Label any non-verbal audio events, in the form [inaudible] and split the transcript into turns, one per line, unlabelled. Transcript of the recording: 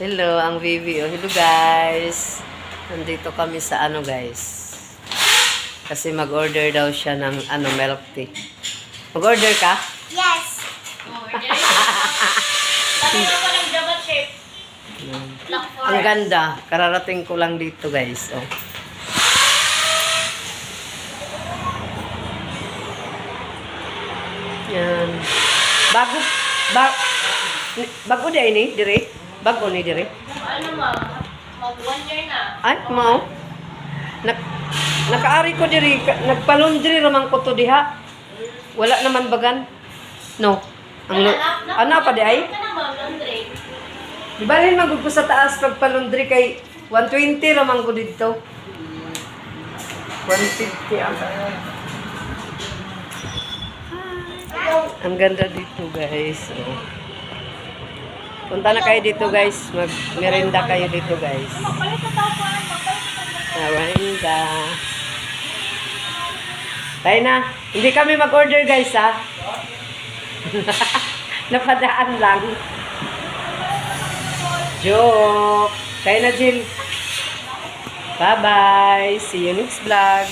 Hello, ang Vivi. Oh, hello guys. Nandito kami sa ano guys. Kasi mag-order daw siya ng ano milk tea. Mag-order ka?
Yes.
Order ko ng chip. Black
Ang ganda. Kararating ko lang dito guys. Oh. Yan. Bago, ba, bago di ini, dire? Bago ni dire?
Ano ma? Mag one year na.
Ay, mao. Nak nakaari ko diri, nagpalundri raman ko to diha. Wala naman bagan. No. Ang ano pa di ay? Di ba rin magugpo sa taas pagpalundri kay 120 raman ko dito. 150 ang Ang ganda dito guys. Oh. Punta na kayo dito guys. Mag merenda kayo dito guys. Merenda. Tayo na. Hindi kami mag-order guys ha. [laughs] Napadaan lang. Joke. Tayo na Jill. Bye-bye. See you next vlog.